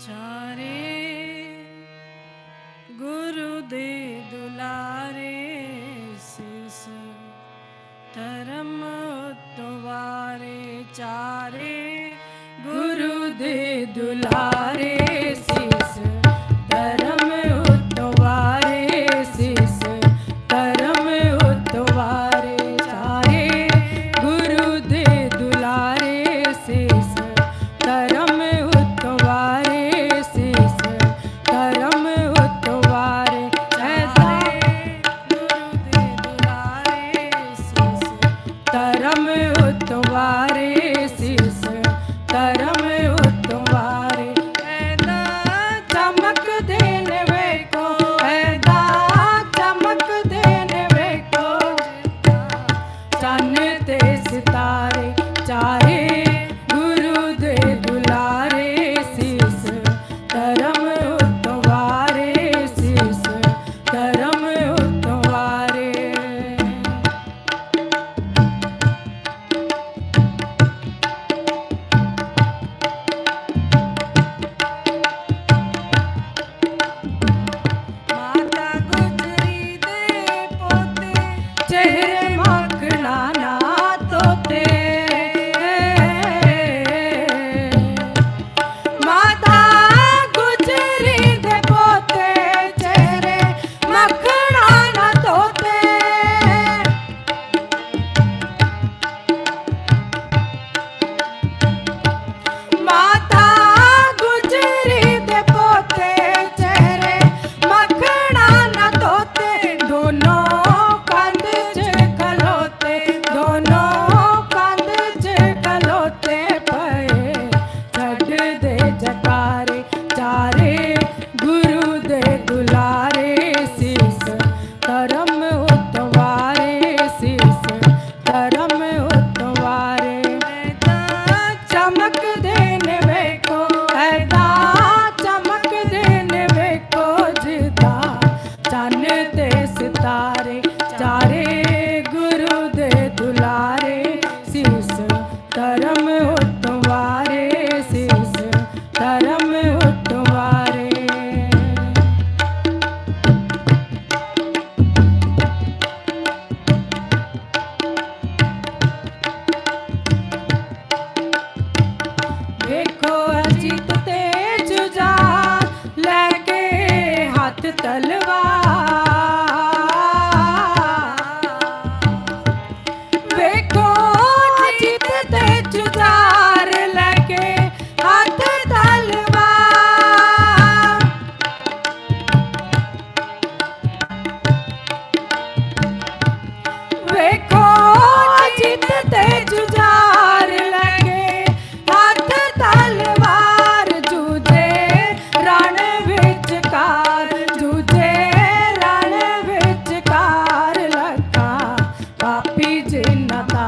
चारे गुरुदेव।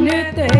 nytt är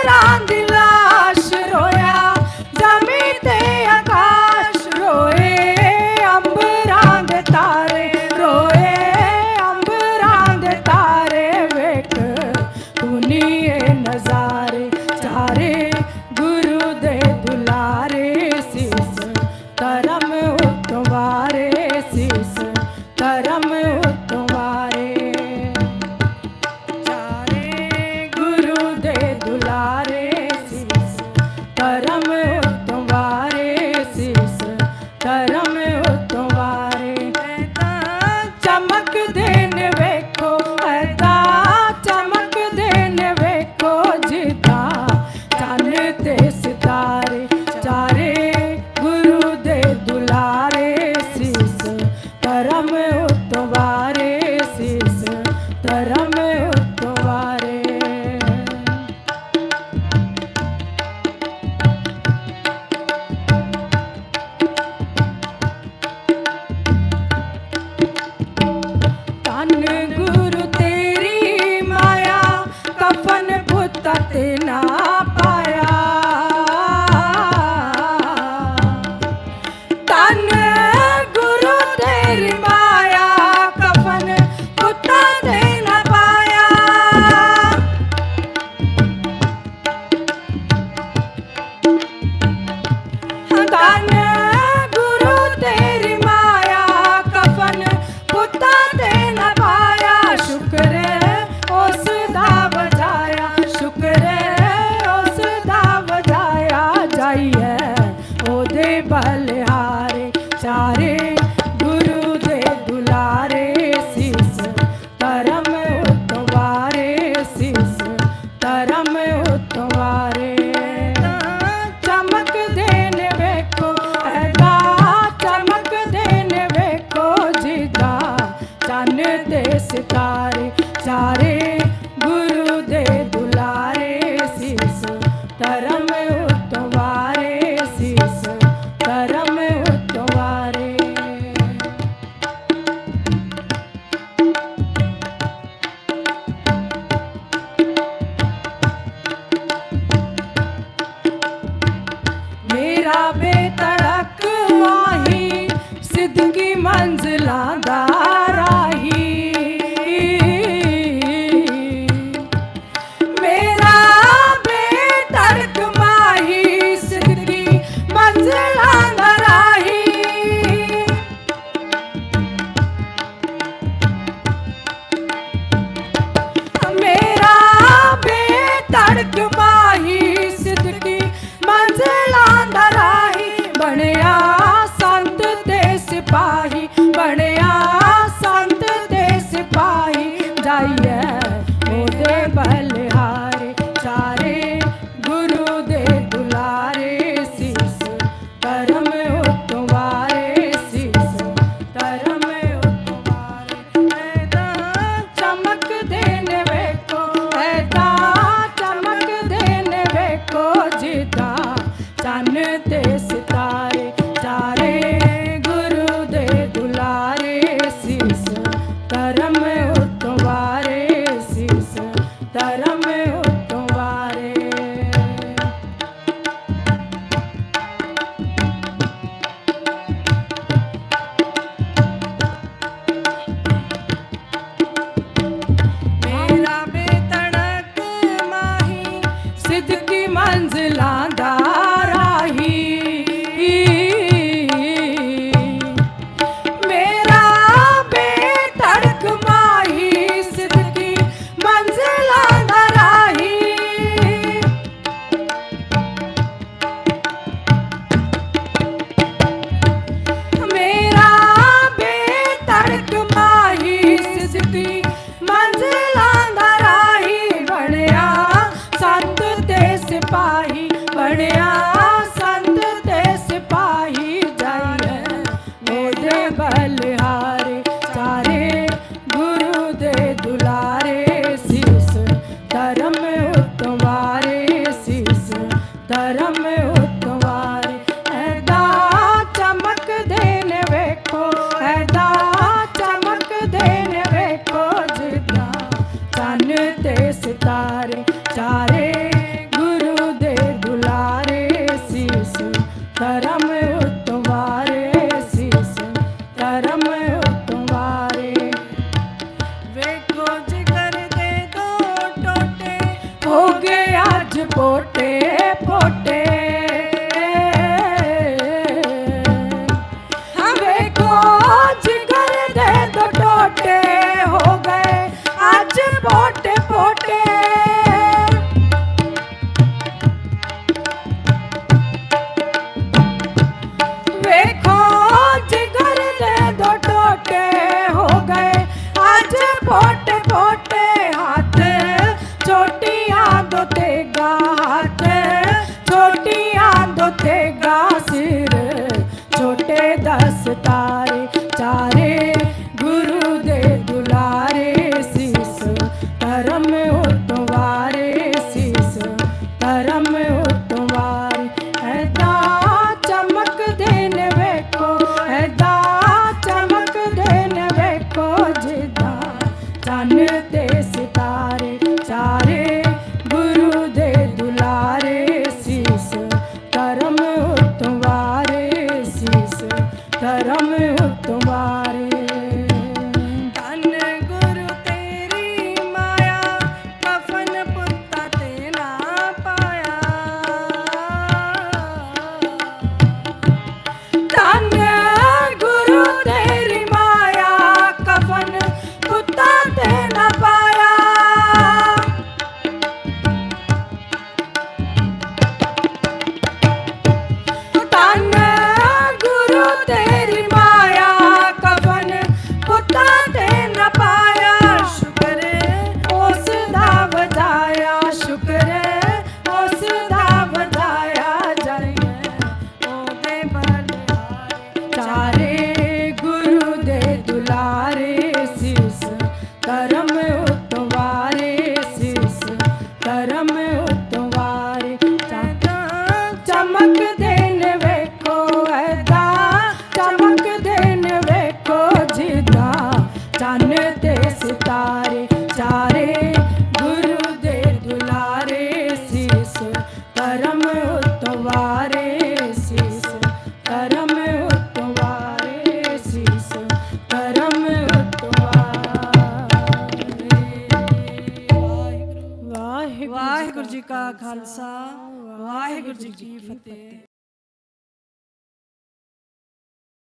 ਧਰਮ ਉਤੋਂ ਵਾਰੇ ਸਿਸ, ਧਰਮ ਉਤੋਂ ਵਾਰੇ। ਚਮਕਦੇ ਨੇ ਵੇਖੋ ਐਦਾ ਚਮਕਦੇ ਨੇ ਵੇਖੋ ਜਿਦਾ ਚੰਨ ਤੇ ਸਿਤਾਰੇ, ਚਾਰੇ ਗੁਰੂ ਦੇ ਦੁਲਾਰੇ ਸਿਸ, ਧਰਮ ਉਤੋਂ ਵਾਰੇ ਸਿਸ। सजदा जानते से ਚੰਨ